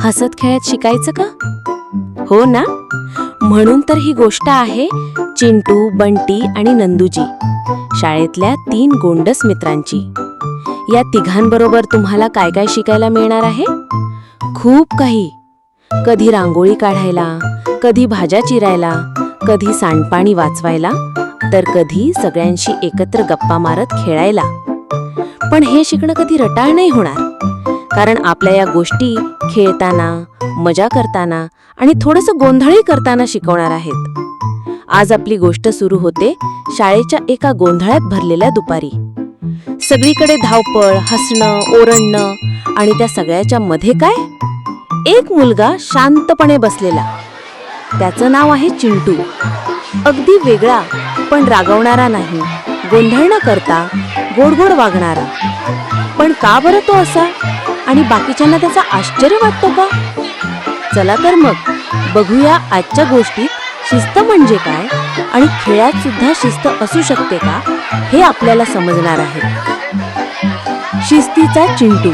हसत खेळत शिकायचं का? हो ना? म्हणून तर ही गोष्ट आहे चिंटू बंटी आणि नंदूजी. शाळेतल्या तीन गोंडस मित्रांची. या तिघांबरोबर तुम्हाला काय काय शिकायला मिळणार आहे? खूप काही. कधी रांगोळी काढायला कधी भाज्या चिरायला कधी सांडपाणी वाचवायला तर कधी सगळ्यांशी एकत्र गप्पा मारत खेळायला. पण हे शिकणं कधी रटाळ नाही होणार. कारण आपल्या या गोष्टी खेळताना मजा करताना आणि थोडंसं गोंधळही करताना शिकवणार आहेत. आज आपली गोष्ट सुरू होते शाळेच्या एका गोंधळात भरलेल्या दुपारी. सगळीकडे धावपळ हसणं ओरडणं आणि त्या सगळ्याच्या मध्ये काय? एक मुलगा शांतपणे बसलेला. त्याचं नाव आहे चिंटू. अगदी वेगळा पण रागवणारा नाही. गोंधळ न करता गोड गोड वागणारा. पण का बरं तो असा? आणि बाकीच्यांना त्याचा आश्चर्य वाटतो का? चला तर मग बघूया आजच्या गोष्टीत शिस्त म्हणजे काय आणि खेळात सुद्धा शिस्त असू शकते का? हे आपल्याला समजणार आहे. शिस्तीचा चिंटू.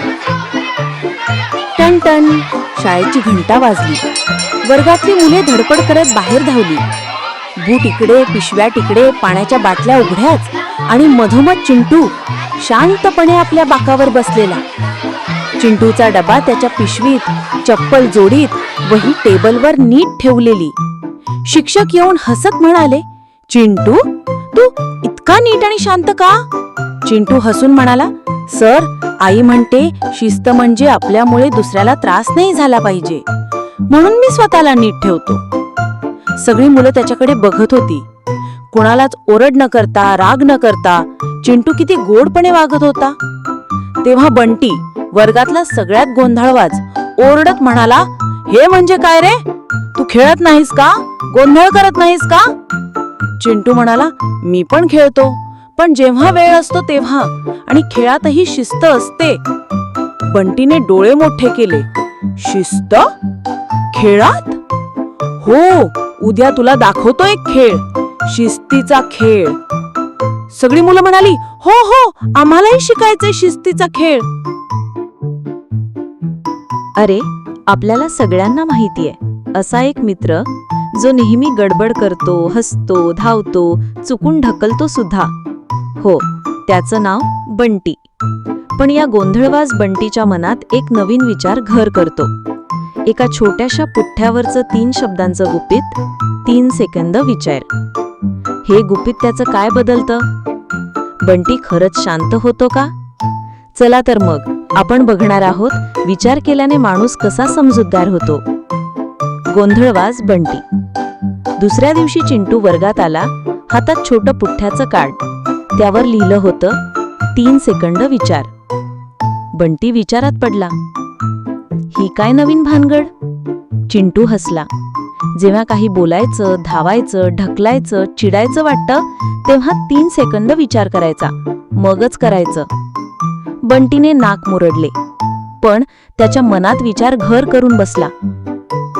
टन टन शाळेची घंटा वाजली. वर्गातली मुले धडपड करत बाहेर धावली. बूट इकडे पिशव्या तिकडे पाण्याच्या बाटल्या उघड्याच आणि मधोमध चिंटू शांतपणे आपल्या बाकावर बसलेला. चिंटूचा डबा त्याच्या पिशवीत चप्पल जोडीत वही टेबलवर नीट ठेवलेली. शिक्षक येऊन हसत म्हणाले चिंटू तू इतका नीट आणि शांत का? चिंटू हसून म्हणाला सर आई म्हणते शिस्त म्हणजे आपल्यामुळे दुसऱ्याला त्रास नाही झाला पाहिजे. म्हणून मी स्वतःला नीट ठेवतो. सगळी मुलं त्याच्याकडे बघत होती. कोणालाच ओरड न करता राग न करता चिंटू किती गोडपणे वागत होता. तेव्हा बंटी वर्गातला सगळ्यात गोंधळवाज ओरडत म्हणाला हे म्हणजे काय रे? तू खेळत नाहीस का? गोंधळ करत नाहीस का? चिंटू म्हणाला मी पण खेळतो पण जेव्हा वेळ असतो तेव्हा आणि खेळातही शिस्त असते. बंटीने डोळे मोठे केले. शिस्त? खेळात? हो उद्या तुला दाखवतो एक खेळ शिस्तीचा खेळ. सगळी मुलं म्हणाली हो हो आम्हालाही शिकायचंय शिस्तीचा खेळ. अरे आपल्याला सगळ्यांना माहितीये. असा एक मित्र जो नेहमी गडबड करतो हसतो धावतो चुकून ढकलतो सुद्धा. हो त्याचं नाव बंटी. पण या गोंधळवाज बंटीच्या मनात एक नवीन विचार घर करतो. एका छोट्याशा पुठ्ठ्यावरचं तीन शब्दांचं गुपित तीन सेकंद विचार. हे गुपित त्याचं काय बदलतं? बंटी खरंच शांत होतो का? चला तर मग. आपण बघणार आहोत विचार केल्याने माणूस कसा समजूतदार होतो. गोंधळवाज बंटी. दुसऱ्या दिवशी चिंटू वर्गात आला हातात छोटं पुठ्ठ्याचं कार्ड. त्यावर लिहिलं होतं तीन सेकंड विचार. बंटी विचारात पडला. ही काय नवीन भानगड? चिंटू हसला. जेव्हा काही बोलायचं धावायचं ढकलायचं चिडायचं वाटतं तेव्हा तीन सेकंद विचार करायचा. मगच करायचं. बंटीने नाक मुरडले. पण त्याच्या मनात विचार घर करून बसला.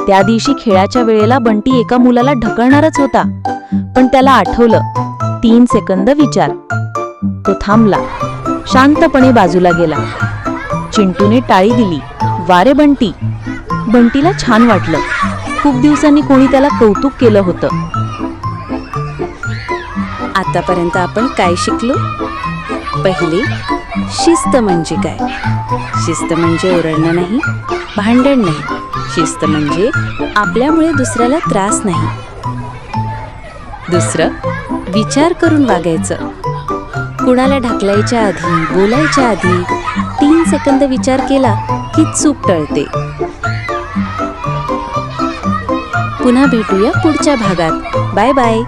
त्या दिवशी खेळाच्या वेळेला बंटी एका मुलाला ढकलणारच होता. पण त्याला आठवलं. तीन सेकंद विचार. तो थांबला. शांतपणे बाजूला गेला. चिंटूने टाळी दिली. वारे बंटी. बंटीला छान वाटलं. खूप दिवसांनी कोणी त्याला कौतुक केलं होतं. आतापर्यंत आपण काय शिकलो? पहिले शिस्त म्हणजे काय? शिस्त म्हणजे ओरडणं नाही भांडण नाही. शिस्त म्हणजे आपल्यामुळे दुसऱ्याला त्रास नाही. दुसरं विचार करून वागायचं. कुणाला ढकलायच्या आधी बोलायच्या आधी तीन सेकंद विचार केला की चूक टळते. पुन्हा भेटूया पुढच्या भागात. Bye bye.